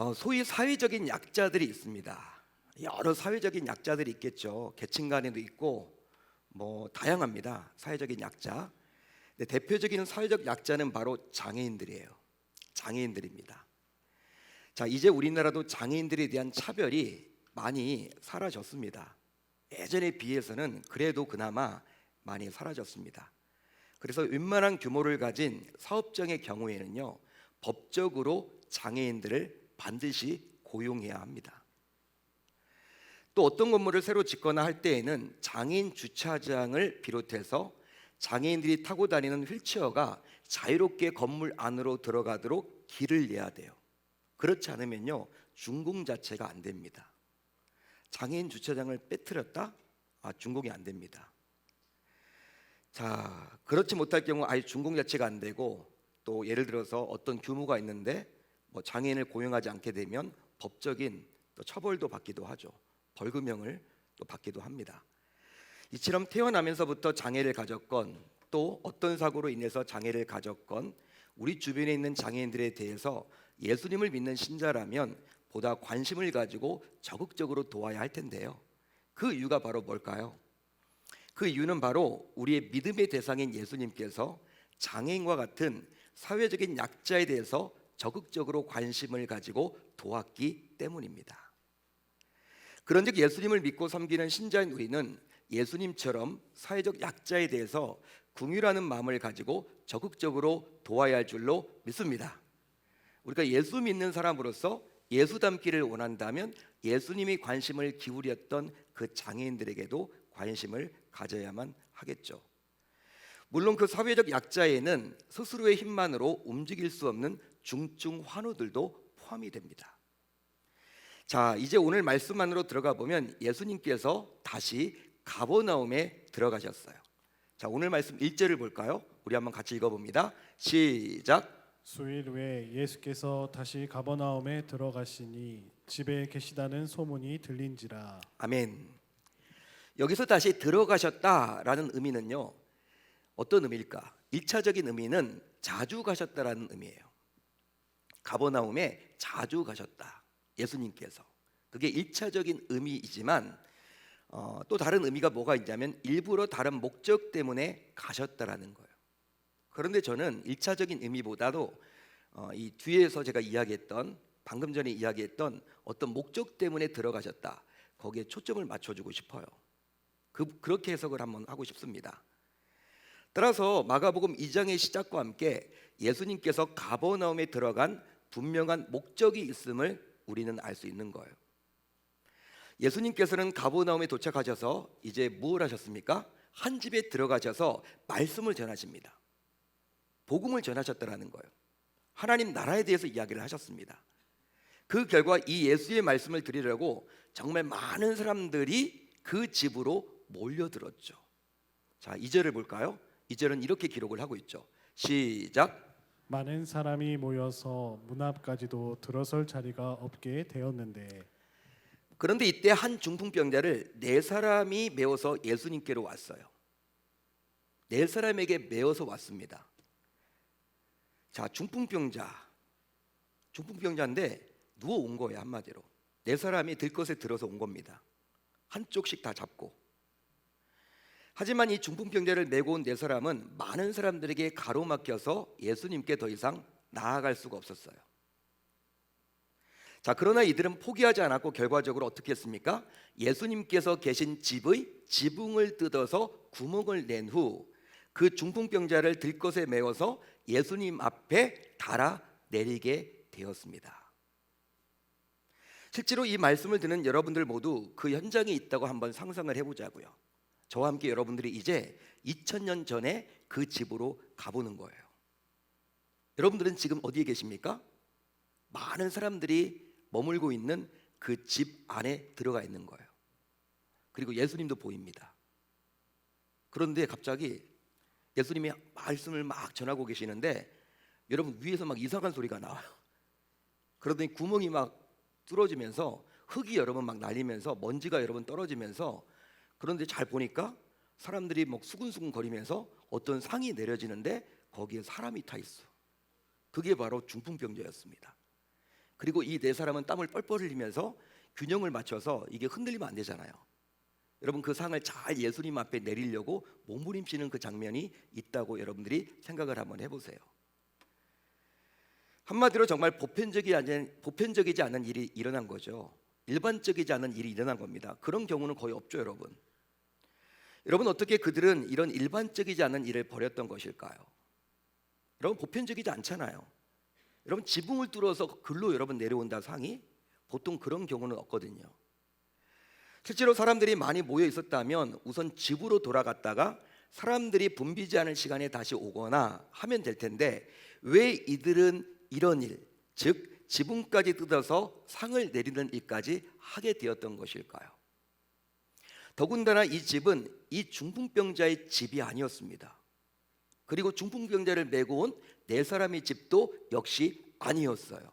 어, 소위 사회적인 약자들이 있습니다. 여러 사회적인 약자들이 있겠죠. 계층 간에도 있고 뭐 다양합니다. 사회적인 약자. 대표적인 사회적 약자는 바로 장애인들이에요. 장애인들입니다. 자, 이제 우리나라도 장애인들에 대한 차별이 많이 사라졌습니다. 예전에 비해서는 그래도 그나마 많이 사라졌습니다. 그래서 웬만한 규모를 가진 사업장의 경우에는요, 법적으로 장애인들을 반드시 고용해야 합니다. 또 어떤 건물을 새로 짓거나 할 때에는 장애인 주차장을 비롯해서 장애인들이 타고 다니는 휠체어가 자유롭게 건물 안으로 들어가도록 길을 내야 돼요. 그렇지 않으면요 준공 자체가 안 됩니다. 장애인 주차장을 빼뜨렸다? 아 준공이 안 됩니다. 자 그렇지 못할 경우 아예 준공 자체가 안 되고 또 예를 들어서 어떤 규모가 있는데 뭐 장애인을 고용하지 않게 되면 법적인 또 처벌도 받기도 하죠. 벌금형을 또 받기도 합니다. 이처럼 태어나면서부터 장애를 가졌건 또 어떤 사고로 인해서 장애를 가졌건 우리 주변에 있는 장애인들에 대해서 예수님을 믿는 신자라면 보다 관심을 가지고 적극적으로 도와야 할 텐데요. 그 이유가 바로 뭘까요? 그 이유는 바로 우리의 믿음의 대상인 예수님께서 장애인과 같은 사회적인 약자에 대해서 적극적으로 관심을 가지고 도왔기 때문입니다. 그런즉 예수님을 믿고 섬기는 신자인 우리는 예수님처럼 사회적 약자에 대해서 궁유라는 마음을 가지고 적극적으로 도와야 할 줄로 믿습니다. 우리가 예수 믿는 사람으로서 예수 닮기를 원한다면 예수님이 관심을 기울였던 그 장애인들에게도 관심을 가져야만 하겠죠. 물론 그 사회적 약자에는 스스로의 힘만으로 움직일 수 없는 중증 환우들도 포함이 됩니다. 자, 이제 오늘 말씀 안으로 들어가 보면 예수님께서 다시 가버나움에 들어가셨어요. 자, 오늘 말씀 1절을 볼까요? 우리 한번 같이 읽어 봅니다. 시작. 수일 후에 예수께서 다시 가버나움에 들어가시니 집에 계시다는 소문이 들린지라 아멘. 여기서 다시 들어가셨다라는 의미는요. 어떤 의미일까? 1차적인 의미는 자주 가셨다라는 의미예요. 가버나움에 자주 가셨다. 예수님께서. 그게 1차적인 의미이지만 어, 또 다른 의미가 뭐가 있냐면 일부러 다른 목적 때문에 가셨다라는 거예요. 그런데 저는 1차적인 의미보다도 어, 이 뒤에서 제가 이야기했던 방금 전에 이야기했던 어떤 목적 때문에 들어가셨다. 거기에 초점을 맞춰주고 싶어요. 그, 그렇게 해석을 한번 하고 싶습니다. 따라서 마가복음 2장의 시작과 함께 예수님께서 가버나움에 들어간 분명한 목적이 있음을 우리는 알 수 있는 거예요. 예수님께서는 가버나움에 도착하셔서 이제 무엇 하셨습니까? 한 집에 들어가셔서 말씀을 전하십니다. 복음을 전하셨다라는 거예요. 하나님 나라에 대해서 이야기를 하셨습니다. 그 결과 이 예수의 말씀을 드리려고 정말 많은 사람들이 그 집으로 몰려들었죠. 자, 2절을 볼까요? 2절은 이렇게 기록을 하고 있죠. 시작. 많은 사람이 모여서 문 앞까지도 들어설 자리가 없게 되었는데 그런데 이때 한 중풍병자를 네 사람이 메워서 예수님께로 왔어요. 네 사람에게 메워서 왔습니다. 자, 중풍병자. 중풍병자인데 누워 온 거예요, 한마디로. 네 사람이 들것에 들어서 온 겁니다. 한쪽씩 다 잡고. 하지만 이 중풍병자를 메고 온 네 사람은 많은 사람들에게 가로막혀서 예수님께 더 이상 나아갈 수가 없었어요. 자, 그러나 이들은 포기하지 않았고 결과적으로 어떻게 했습니까? 예수님께서 계신 집의 지붕을 뜯어서 구멍을 낸 후 그 중풍병자를 들것에 메워서 예수님 앞에 달아 내리게 되었습니다. 실제로 이 말씀을 듣는 여러분들 모두 그 현장에 있다고 한번 상상을 해보자고요. 저와 함께 여러분들이 이제 2000년 전에 그 집으로 가보는 거예요. 여러분들은 지금 어디에 계십니까? 많은 사람들이 머물고 있는 그 집 안에 들어가 있는 거예요. 그리고 예수님도 보입니다. 그런데 갑자기 예수님이 말씀을 막 전하고 계시는데 여러분 위에서 막 이상한 소리가 나와요. 그러더니 구멍이 막 뚫어지면서 흙이 여러분 막 날리면서 먼지가 여러분 떨어지면서 그런데 잘 보니까 사람들이 막 수근수근 거리면서 어떤 상이 내려지는데 거기에 사람이 타 있어. 그게 바로 중풍병자였습니다. 그리고 이 네 사람은 땀을 뻘뻘 흘리면서 균형을 맞춰서 이게 흔들리면 안 되잖아요. 여러분 그 상을 잘 예수님 앞에 내리려고 몸부림치는 그 장면이 있다고 여러분들이 생각을 한번 해보세요. 한마디로 정말 보편적이 아닌 보편적이지 않은 일이 일어난 거죠. 일반적이지 않은 일이 일어난 겁니다. 그런 경우는 거의 없죠, 여러분. 여러분 어떻게 그들은 이런 일반적이지 않은 일을 벌였던 것일까요? 여러분 보편적이지 않잖아요. 여러분 지붕을 뚫어서 글로 여러분 내려온다 상이 보통 그런 경우는 없거든요. 실제로 사람들이 많이 모여 있었다면 우선 집으로 돌아갔다가 사람들이 붐비지 않을 시간에 다시 오거나 하면 될 텐데 왜 이들은 이런 일, 즉 지붕까지 뜯어서 상을 내리는 일까지 하게 되었던 것일까요? 더군다나 이 집은 이 중풍병자의 집이 아니었습니다. 그리고 중풍병자를 메고 온 네 사람의 집도 역시 아니었어요.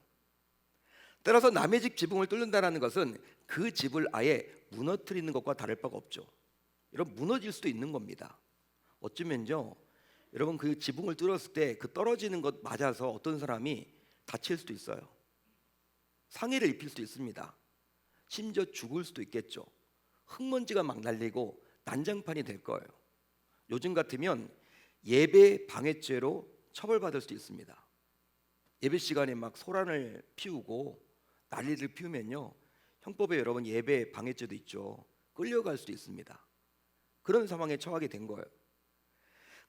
따라서 남의 집 지붕을 뚫는다는 것은 그 집을 아예 무너뜨리는 것과 다를 바가 없죠. 여러분 무너질 수도 있는 겁니다. 어쩌면요, 여러분 그 지붕을 뚫었을 때 그 떨어지는 것 맞아서 어떤 사람이 다칠 수도 있어요. 상해를 입힐 수도 있습니다. 심지어 죽을 수도 있겠죠. 흙먼지가 막 날리고 난장판이 될 거예요. 요즘 같으면 예배 방해죄로 처벌받을 수도 있습니다. 예배 시간에 막 소란을 피우고 난리를 피우면요 형법에 여러분 예배 방해죄도 있죠 끌려갈 수도 있습니다. 그런 상황에 처하게 된 거예요.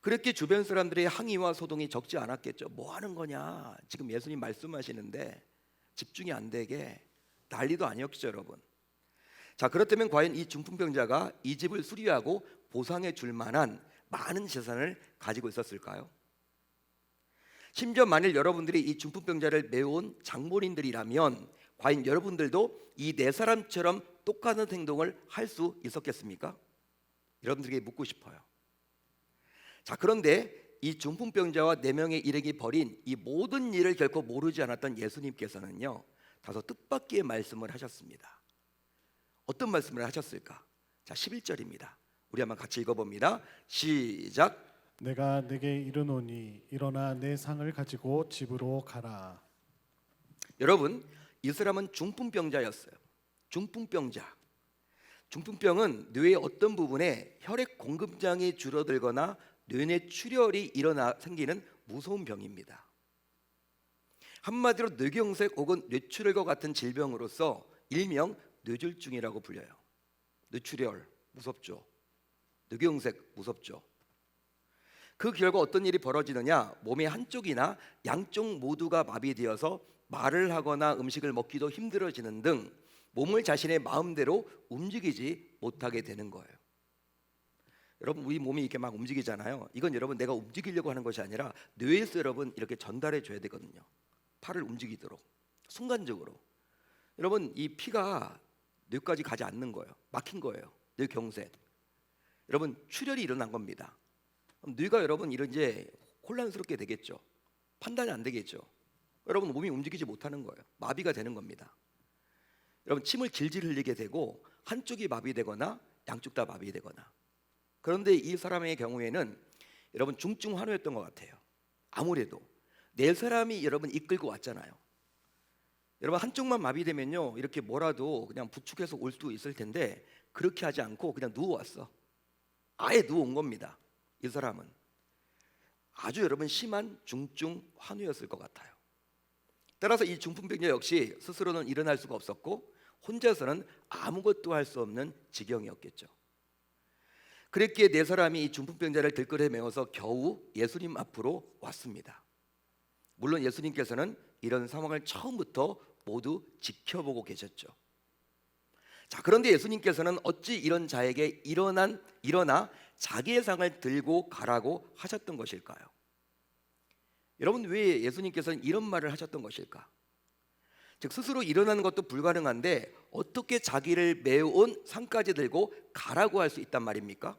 그렇게 주변 사람들의 항의와 소동이 적지 않았겠죠. 뭐 하는 거냐? 지금 예수님 말씀하시는데 집중이 안 되게 난리도 아니었죠, 여러분. 자, 그렇다면 과연 이 중풍병자가 이 집을 수리하고 보상해 줄 만한 많은 재산을 가지고 있었을까요? 심지어 만일 여러분들이 이 중풍병자를 메운 장본인들이라면 과연 여러분들도 이 네 사람처럼 똑같은 행동을 할 수 있었겠습니까? 여러분들에게 묻고 싶어요. 자, 그런데 이 중풍병자와 네 명의 일행이 벌인 이 모든 일을 결코 모르지 않았던 예수님께서는요. 다소 뜻밖의 말씀을 하셨습니다. 어떤 말씀을 하셨을까? 자, 11절입니다. 우리 한번 같이 읽어 봅니다. 시작. 내가 내게 이르노니 일어나 내 상을 가지고 집으로 가라. 여러분, 이 사람은 중풍병자였어요. 중풍병자. 중풍병은 뇌의 어떤 부분에 혈액 공급량이 줄어들거나 뇌내 출혈이 일어나 생기는 무서운 병입니다. 한마디로 뇌경색 혹은 뇌출혈과 같은 질병으로서 일명 뇌졸중이라고 불려요. 뇌출혈 무섭죠. 뇌경색 무섭죠. 그 결과 어떤 일이 벌어지느냐? 몸의 한쪽이나 양쪽 모두가 마비되어서 말을 하거나 음식을 먹기도 힘들어지는 등 몸을 자신의 마음대로 움직이지 못하게 되는 거예요. 여러분 우리 몸이 이렇게 막 움직이잖아요. 이건 여러분 내가 움직이려고 하는 것이 아니라 뇌에서 여러분 이렇게 전달해 줘야 되거든요. 팔을 움직이도록 순간적으로. 여러분 이 피가 뇌까지 가지 않는 거예요. 막힌 거예요. 뇌경색. 여러분 출혈이 일어난 겁니다. 뇌가 여러분 이런 이제 혼란스럽게 되겠죠. 판단이 안 되겠죠. 여러분 몸이 움직이지 못하는 거예요. 마비가 되는 겁니다. 여러분 침을 질질 흘리게 되고 한쪽이 마비되거나 양쪽 다 마비되거나. 그런데 이 사람의 경우에는 여러분 중증 환우였던 것 같아요. 아무래도 네 사람이 여러분 이끌고 왔잖아요. 여러분 한쪽만 마비되면요 이렇게 뭐라도 그냥 부축해서 올 수도 있을 텐데 그렇게 하지 않고 그냥 누워 왔어. 아예 누워 온 겁니다. 이 사람은 아주 여러분 심한 중증 환우였을 것 같아요. 따라서 이 중풍병자 역시 스스로는 일어날 수가 없었고 혼자서는 아무것도 할 수 없는 지경이었겠죠. 그랬기에 네 사람이 이 중풍병자를 들끓여 메워서 겨우 예수님 앞으로 왔습니다. 물론 예수님께서는 이런 상황을 처음부터 모두 지켜보고 계셨죠. 자, 그런데 예수님께서는 어찌 이런 자에게 일어난 일어나 자기의 상을 들고 가라고 하셨던 것일까요? 여러분 왜 예수님께서는 이런 말을 하셨던 것일까? 즉 스스로 일어나는 것도 불가능한데 어떻게 자기를 메온 상까지 들고 가라고 할 수 있단 말입니까?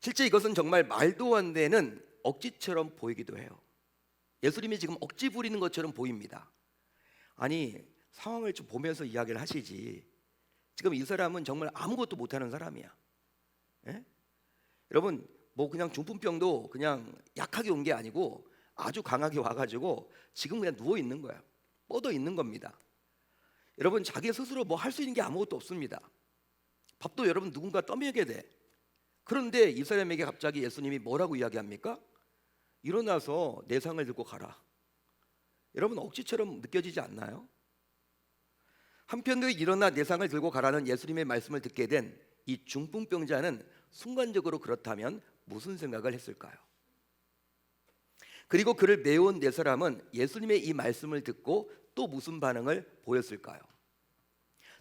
실제 이것은 정말 말도 안 되는 억지처럼 보이기도 해요. 예수님이 지금 억지 부리는 것처럼 보입니다. 아니 상황을 좀 보면서 이야기를 하시지. 지금 이 사람은 정말 아무것도 못하는 사람이야. 예? 여러분 뭐 그냥 중풍병도 그냥 약하게 온 게 아니고 아주 강하게 와가지고 지금 그냥 누워 있는 거야. 뻗어 있는 겁니다. 여러분 자기 스스로 뭐 할 수 있는 게 아무것도 없습니다. 밥도 여러분 누군가 떠먹여야 돼. 그런데 이 사람에게 갑자기 예수님이 뭐라고 이야기합니까? 일어나서 내 상을 들고 가라. 여러분 억지처럼 느껴지지 않나요? 한편으로 일어나 내 상을 들고 가라는 예수님의 말씀을 듣게 된 이 중풍병자는 순간적으로 그렇다면 무슨 생각을 했을까요? 그리고 그를 메운 네 사람은 예수님의 이 말씀을 듣고 또 무슨 반응을 보였을까요?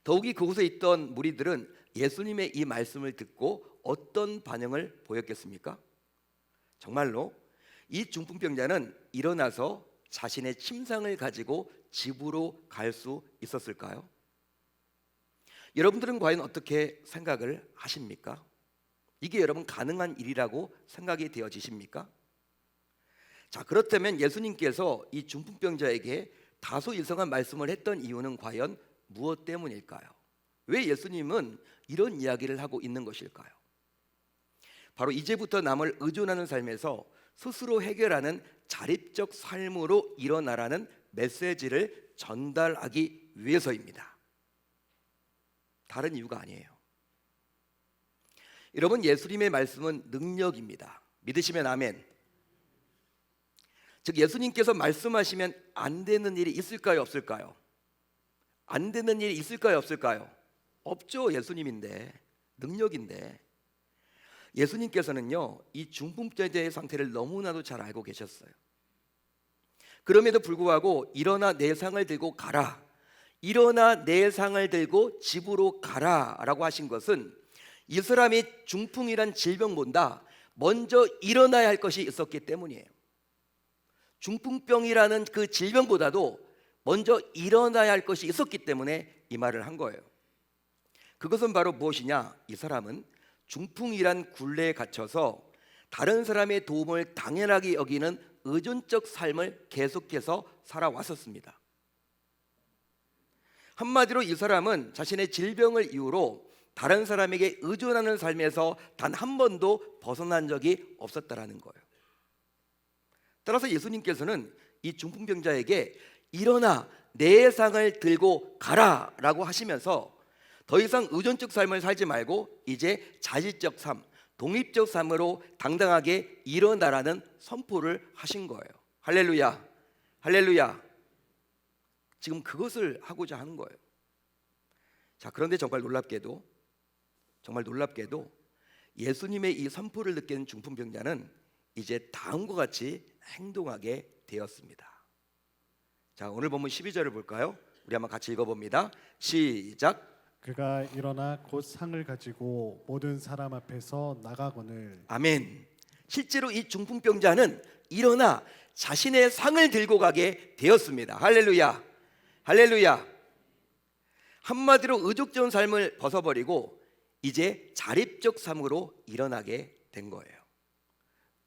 더욱이 그곳에 있던 무리들은 예수님의 이 말씀을 듣고 어떤 반응을 보였겠습니까? 정말로 이 중풍병자는 일어나서 자신의 침상을 가지고 집으로 갈 수 있었을까요? 여러분들은 과연 어떻게 생각을 하십니까? 이게 여러분 가능한 일이라고 생각이 되어지십니까? 자, 그렇다면 예수님께서 이 중풍병자에게 다소 이상한 말씀을 했던 이유는 과연 무엇 때문일까요? 왜 예수님은 이런 이야기를 하고 있는 것일까요? 바로 이제부터 남을 의존하는 삶에서 스스로 해결하는 자립적 삶으로 일어나라는 메시지를 전달하기 위해서입니다. 다른 이유가 아니에요. 여러분 예수님의 말씀은 능력입니다. 믿으시면 아멘. 즉 예수님께서 말씀하시면 안 되는 일이 있을까요, 없을까요? 안 되는 일이 있을까요, 없을까요? 없죠. 예수님인데 능력인데 예수님께서는요 이 중풍자의 상태를 너무나도 잘 알고 계셨어요. 그럼에도 불구하고 일어나 내 상을 들고 가라. 일어나 내 상을 들고 집으로 가라라고 하신 것은 이 사람이 중풍이란 질병보다 먼저 일어나야 할 것이 있었기 때문이에요. 중풍병이라는 그 질병보다도 먼저 일어나야 할 것이 있었기 때문에 이 말을 한 거예요. 그것은 바로 무엇이냐? 이 사람은 중풍이란 굴레에 갇혀서 다른 사람의 도움을 당연하게 여기는 의존적 삶을 계속해서 살아왔었습니다. 한마디로 이 사람은 자신의 질병을 이유로 다른 사람에게 의존하는 삶에서 단 한 번도 벗어난 적이 없었다라는 거예요. 따라서 예수님께서는 이 중풍병자에게 일어나 내 상을 들고 가라라고 하시면서 더 이상 의존적 삶을 살지 말고 이제 자질적 삶, 독립적 삶으로 당당하게 일어나라는 선포를 하신 거예요. 할렐루야. 할렐루야. 지금 그것을 하고자 하는 거예요. 자, 그런데 정말 놀랍게도 정말 놀랍게도 예수님의 이 선포를 느끼는 중풍병자는 이제 다음과 같이 행동하게 되었습니다. 자, 오늘 본문 12절을 볼까요? 우리 한번 같이 읽어 봅니다. 시작. 그가 일어나 곧 상을 가지고 모든 사람 앞에서 나가거늘 아멘. 실제로 이 중풍병자는 일어나 자신의 상을 들고 가게 되었습니다. 할렐루야. 할렐루야. 한마디로 의족적 삶을 벗어버리고 이제 자립적 삶으로 일어나게 된 거예요.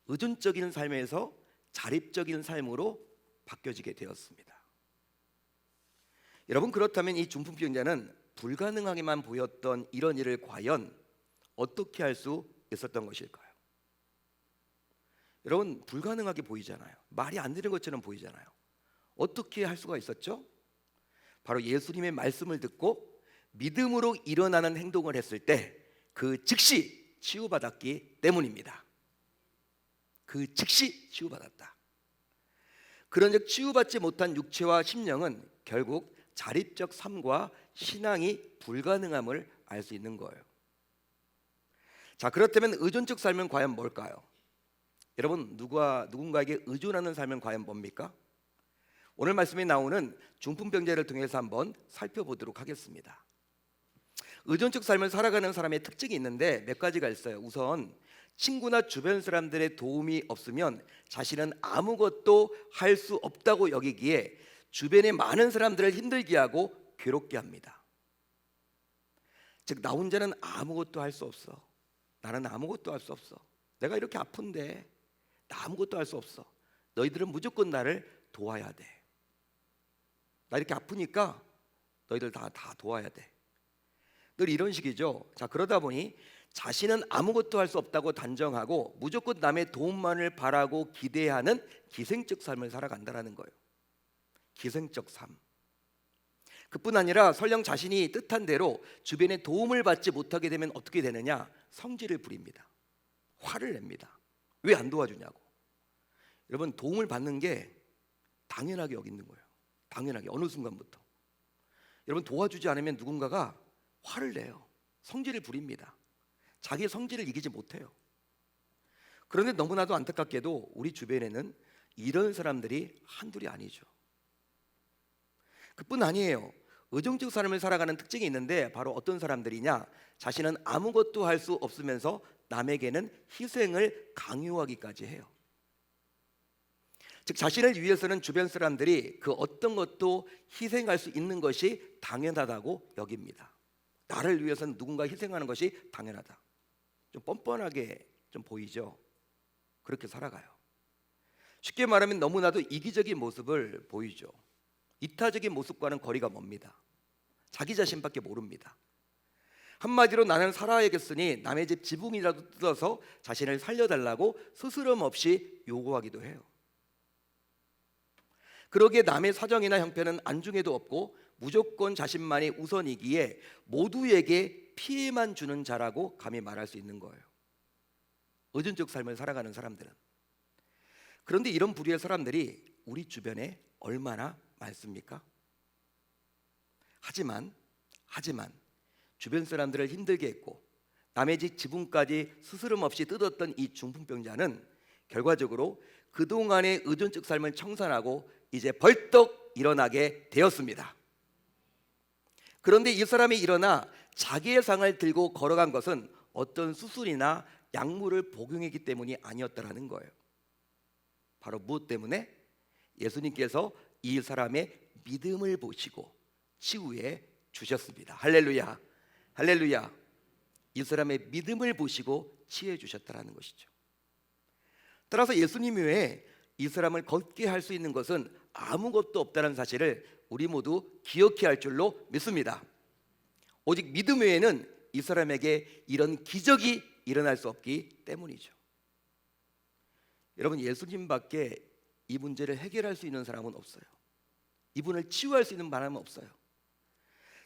의존적인 삶에서 자립적인 삶으로 바뀌어지게 되었습니다. 여러분 그렇다면 이 중풍병자는 불가능하게만 보였던 이런 일을 과연 어떻게 할 수 있었던 것일까요? 여러분 불가능하게 보이잖아요. 말이 안 되는 것처럼 보이잖아요. 어떻게 할 수가 있었죠? 바로 예수님의 말씀을 듣고 믿음으로 일어나는 행동을 했을 때 그 즉시 치유받았기 때문입니다. 그 즉시 치유받았다. 그런즉 치유받지 못한 육체와 심령은 결국 자립적 삶과 신앙이 불가능함을 알 수 있는 거예요. 자, 그렇다면 의존적 삶은 과연 뭘까요? 여러분 누가 누군가에게 의존하는 삶은 과연 뭡니까? 오늘 말씀에 나오는 중풍병자를 통해서 한번 살펴보도록 하겠습니다. 의존적 삶을 살아가는 사람의 특징이 있는데 몇 가지가 있어요. 우선 친구나 주변 사람들의 도움이 없으면 자신은 아무것도 할 수 없다고 여기기에 주변의 많은 사람들을 힘들게 하고 괴롭게 합니다. 즉 나 혼자는 아무것도 할 수 없어. 나는 아무것도 할 수 없어. 내가 이렇게 아픈데 나 아무것도 할 수 없어. 너희들은 무조건 나를 도와야 돼. 나 이렇게 아프니까 너희들 다 다 도와야 돼. 늘 이런 식이죠. 자 그러다 보니 자신은 아무것도 할 수 없다고 단정하고 무조건 남의 도움만을 바라고 기대하는 기생적 삶을 살아간다라는 거예요. 기생적 삶. 그뿐 아니라 설령 자신이 뜻한 대로 주변의 도움을 받지 못하게 되면 어떻게 되느냐? 성질을 부립니다. 화를 냅니다. 왜 안 도와주냐고. 여러분 도움을 받는 게 당연하게 여기는 거예요. 당연하게 어느 순간부터. 여러분 도와주지 않으면 누군가가 화를 내요. 성질을 부립니다. 자기의 성질을 이기지 못해요. 그런데 너무나도 안타깝게도 우리 주변에는 이런 사람들이 한둘이 아니죠. 그뿐 아니에요. 의존적 삶을 살아가는 특징이 있는데 바로 어떤 사람들이냐? 자신은 아무것도 할 수 없으면서 남에게는 희생을 강요하기까지 해요. 즉 자신을 위해서는 주변 사람들이 그 어떤 것도 희생할 수 있는 것이 당연하다고 여깁니다. 나를 위해서는 누군가 희생하는 것이 당연하다. 좀 뻔뻔하게 좀 보이죠. 그렇게 살아가요. 쉽게 말하면 너무나도 이기적인 모습을 보이죠. 이타적인 모습과는 거리가 멉니다. 자기 자신밖에 모릅니다. 한마디로 나는 살아야겠으니 남의 집 지붕이라도 뜯어서 자신을 살려달라고 스스럼 없이 요구하기도 해요. 그러기에 남의 사정이나 형편은 안중에도 없고 무조건 자신만이 우선이기에 모두에게 피해만 주는 자라고 감히 말할 수 있는 거예요. 의존적 삶을 살아가는 사람들은 그런데 이런 부류의 사람들이 우리 주변에 얼마나 많습니까? 하지만 하지만 주변 사람들을 힘들게 했고 남의 집 지붕까지 스스럼 없이 뜯었던 이 중풍병자는 결과적으로 그동안의 의존적 삶을 청산하고 이제 벌떡 일어나게 되었습니다. 그런데 이 사람이 일어나 자기의 상을 들고 걸어간 것은 어떤 수술이나 약물을 복용했기 때문이 아니었다라는 거예요. 바로 무엇 때문에 예수님께서 이 사람의 믿음을 보시고 치유해 주셨습니다. 할렐루야. 할렐루야. 이 사람의 믿음을 보시고 치유해 주셨다라는 것이죠. 따라서 예수님 외에 이 사람을 걷게 할 수 있는 것은 아무것도 없다는 사실을 우리 모두 기억해야 할 줄로 믿습니다. 오직 믿음 외에는 이 사람에게 이런 기적이 일어날 수 없기 때문이죠. 여러분 예수님밖에 이 문제를 해결할 수 있는 사람은 없어요. 이분을 치유할 수 있는 사람은 없어요.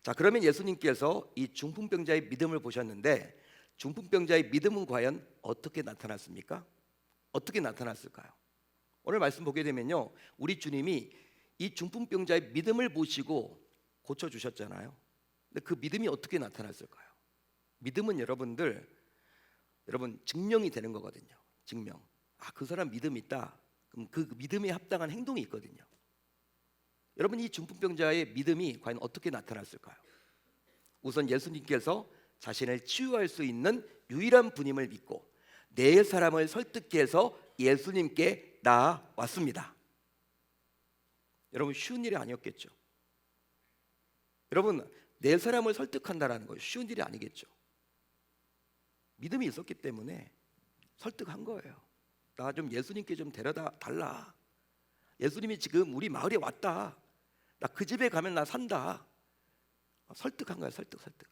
자, 그러면 예수님께서 이 중풍병자의 믿음을 보셨는데 중풍병자의 믿음은 과연 어떻게 나타났습니까? 어떻게 나타났을까요? 오늘 말씀 보게 되면요. 우리 주님이 이 중풍병자의 믿음을 보시고 고쳐 주셨잖아요. 근데 그 믿음이 어떻게 나타났을까요? 믿음은 여러분들 여러분 증명이 되는 거거든요. 증명. 아, 그 사람 믿음 있다. 그럼 그 믿음에 합당한 행동이 있거든요. 여러분 이 중풍병자의 믿음이 과연 어떻게 나타났을까요? 우선 예수님께서 자신을 치유할 수 있는 유일한 분임을 믿고 네 사람을 설득해서 예수님께 나왔습니다. 여러분 쉬운 일이 아니었겠죠. 여러분 네 사람을 설득한다라는 거 쉬운 일이 아니겠죠. 믿음이 있었기 때문에 설득한 거예요. 나 좀 예수님께 좀 데려다 달라. 예수님이 지금 우리 마을에 왔다. 나 그 집에 가면 나 산다. 설득한 거야, 설득, 설득.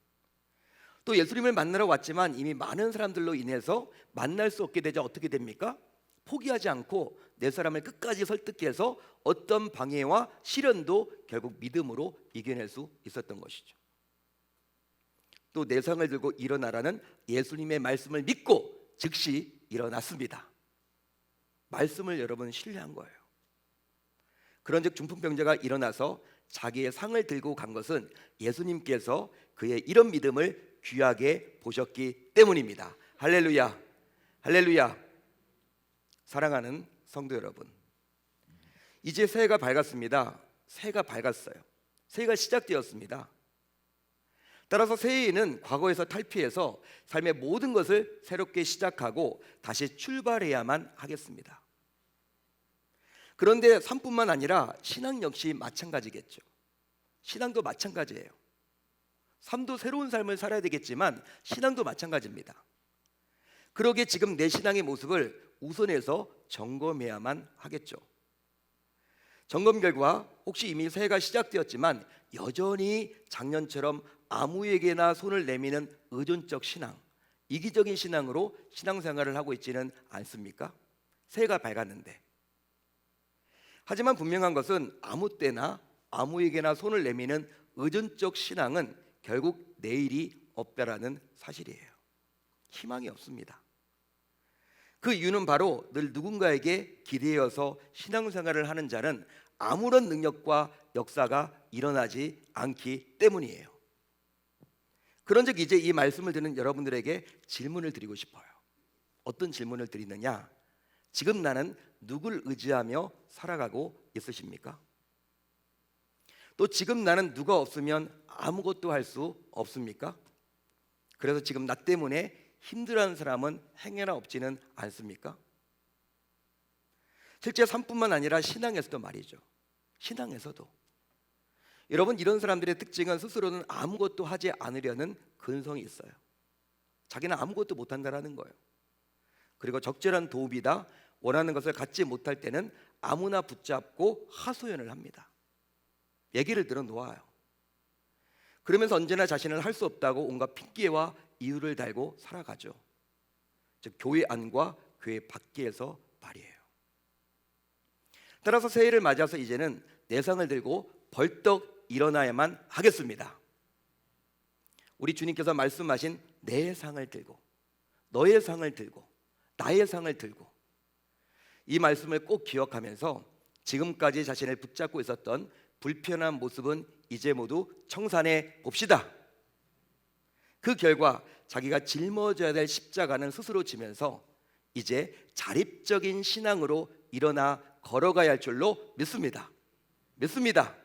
또 예수님을 만나러 왔지만 이미 많은 사람들로 인해서 만날 수 없게 되자 어떻게 됩니까? 포기하지 않고 내 사람을 끝까지 설득해서 어떤 방해와 시련도 결국 믿음으로 이겨낼 수 있었던 것이죠. 또 내상을 들고 일어나라는 예수님의 말씀을 믿고 즉시 일어났습니다. 말씀을 여러분 신뢰한 거예요. 그런즉 중풍병자가 일어나서 자기의 상을 들고 간 것은 예수님께서 그의 이런 믿음을 귀하게 보셨기 때문입니다. 할렐루야. 할렐루야. 사랑하는 성도 여러분. 이제 새해가 밝았습니다. 새해가 밝았어요. 새해가 시작되었습니다. 따라서 새해에는 과거에서 탈피해서 삶의 모든 것을 새롭게 시작하고 다시 출발해야만 하겠습니다. 그런데 삶뿐만 아니라 신앙 역시 마찬가지겠죠. 신앙도 마찬가지예요. 삶도 새로운 삶을 살아야 되겠지만 신앙도 마찬가지입니다. 그러기에 지금 내 신앙의 모습을 우선해서 점검해야만 하겠죠. 점검 결과 혹시 이미 새해가 시작되었지만 여전히 작년처럼 아무에게나 손을 내미는 의존적 신앙, 이기적인 신앙으로 신앙생활을 하고 있지는 않습니까? 새해가 밝았는데. 하지만 분명한 것은 아무 때나 아무에게나 손을 내미는 의존적 신앙은 결국 내일이 없다라는 사실이에요. 희망이 없습니다. 그 이유는 바로 늘 누군가에게 기대어서 신앙생활을 하는 자는 아무런 능력과 역사가 일어나지 않기 때문이에요. 그런즉 이제 이 말씀을 듣는 여러분들에게 질문을 드리고 싶어요. 어떤 질문을 드리느냐? 지금 나는 누굴 의지하며 살아가고 있으십니까? 또 지금 나는 누가 없으면 아무것도 할 수 없습니까? 그래서 지금 나 때문에 힘들어하는 사람은 행여나 없지는 않습니까? 실제 삶뿐만 아니라 신앙에서도 말이죠. 신앙에서도 여러분 이런 사람들의 특징은 스스로는 아무것도 하지 않으려는 근성이 있어요. 자기는 아무것도 못한다라는 거예요. 그리고 적절한 도움이다 원하는 것을 갖지 못할 때는 아무나 붙잡고 하소연을 합니다. 얘기를 들어 놓아요. 그러면서 언제나 자신은 할 수 없다고 온갖 핑계와 이유를 달고 살아가죠. 즉 교회 안과 교회 밖에서 말이에요. 따라서 새해를 맞아서 이제는 내상을 들고 벌떡 일어나야만 하겠습니다. 우리 주님께서 말씀하신 내 상을 들고 너의 상을 들고 나의 상을 들고 이 말씀을 꼭 기억하면서 지금까지 자신을 붙잡고 있었던 불편한 모습은 이제 모두 청산해 봅시다. 그 결과 자기가 짊어져야 될 십자가는 스스로 지면서 이제 자립적인 신앙으로 일어나 걸어가야 할 줄로 믿습니다. 믿습니다.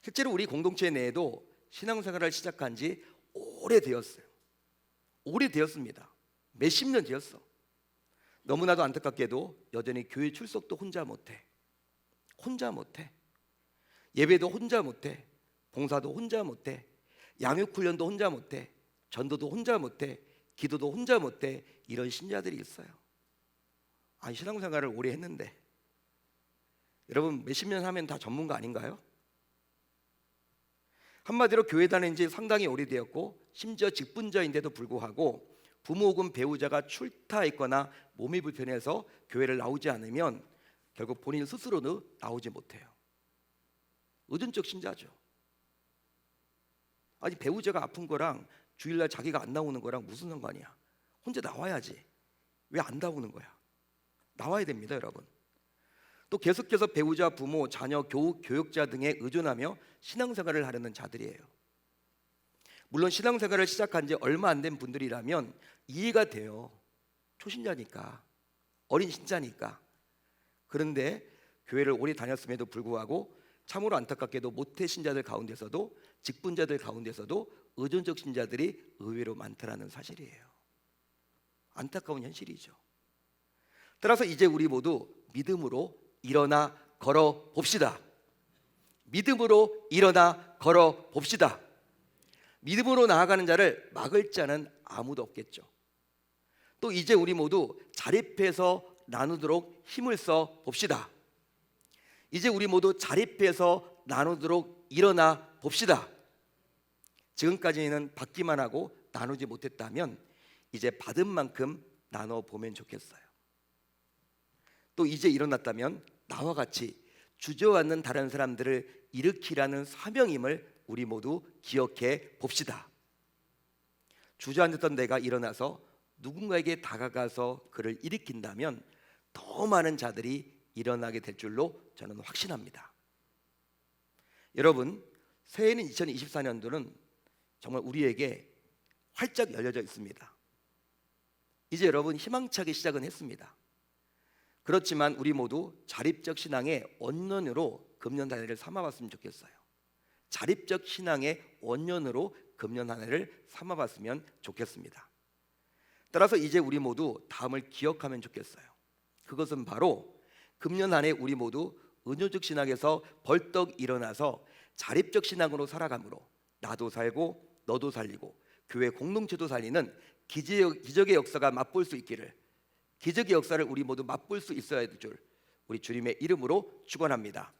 실제로 우리 공동체 내에도 신앙생활을 시작한 지 오래되었어요. 오래되었습니다. 몇십 년 되었어. 너무나도 안타깝게도 여전히 교회 출석도 혼자 못해. 혼자 못해. 예배도 혼자 못해. 봉사도 혼자 못해. 양육 훈련도 혼자 못해. 전도도 혼자 못해. 기도도 혼자 못해. 이런 신자들이 있어요. 아니 신앙생활을 오래 했는데 여러분 몇십 년 하면 다 전문가 아닌가요? 한마디로 교회 다닌 지 상당히 오래되었고 심지어 직분자인데도 불구하고 부모 혹은 배우자가 출타 있거나 몸이 불편해서 교회를 나오지 않으면 결국 본인 스스로는 나오지 못해요. 의존적 신자죠. 아니 배우자가 아픈 거랑 주일날 자기가 안 나오는 거랑 무슨 상관이야? 혼자 나와야지. 왜 안 나오는 거야? 나와야 됩니다, 여러분. 또 계속해서 배우자, 부모, 자녀, 교, 교육자 등에 의존하며 신앙생활을 하려는 자들이에요. 물론 신앙생활을 시작한 지 얼마 안 된 분들이라면 이해가 돼요. 초신자니까, 어린 신자니까. 그런데 교회를 오래 다녔음에도 불구하고 참으로 안타깝게도 모태 신자들 가운데서도 직분자들 가운데서도 의존적 신자들이 의외로 많다라는 사실이에요. 안타까운 현실이죠. 따라서 이제 우리 모두 믿음으로 일어나 걸어 봅시다. 믿음으로 일어나 걸어 봅시다. 믿음으로 나아가는 자를 막을 자는 아무도 없겠죠. 또 이제 우리 모두 자립해서 나누도록 힘을 써 봅시다. 이제 우리 모두 자립해서 나누도록 일어나 봅시다. 지금까지는 받기만 하고 나누지 못했다면 이제 받은 만큼 나눠 보면 좋겠어요. 또 이제 일어났다면 나와 같이 주저앉는 다른 사람들을 일으키라는 사명임을 우리 모두 기억해 봅시다. 주저앉았던 내가 일어나서 누군가에게 다가가서 그를 일으킨다면 더 많은 자들이 일어나게 될 줄로 저는 확신합니다. 여러분, 새해는 2024년도는 정말 우리에게 활짝 열려져 있습니다. 이제 여러분 희망차게 시작은 했습니다. 그렇지만 우리 모두 자립적 신앙의 원년으로 금년 한 해를 삼아봤으면 좋겠어요. 자립적 신앙의 원년으로 금년 한 해를 삼아봤으면 좋겠습니다. 따라서 이제 우리 모두 다음을 기억하면 좋겠어요. 그것은 바로 금년 한 해 우리 모두 은효적 신앙에서 벌떡 일어나서 자립적 신앙으로 살아감으로 나도 살고 너도 살리고 교회 공동체도 살리는 기적, 기적의 역사가 맛볼 수 있기를 기적의 역사를 우리 모두 맛볼 수 있어야 될 줄 우리 주님의 이름으로 축원합니다.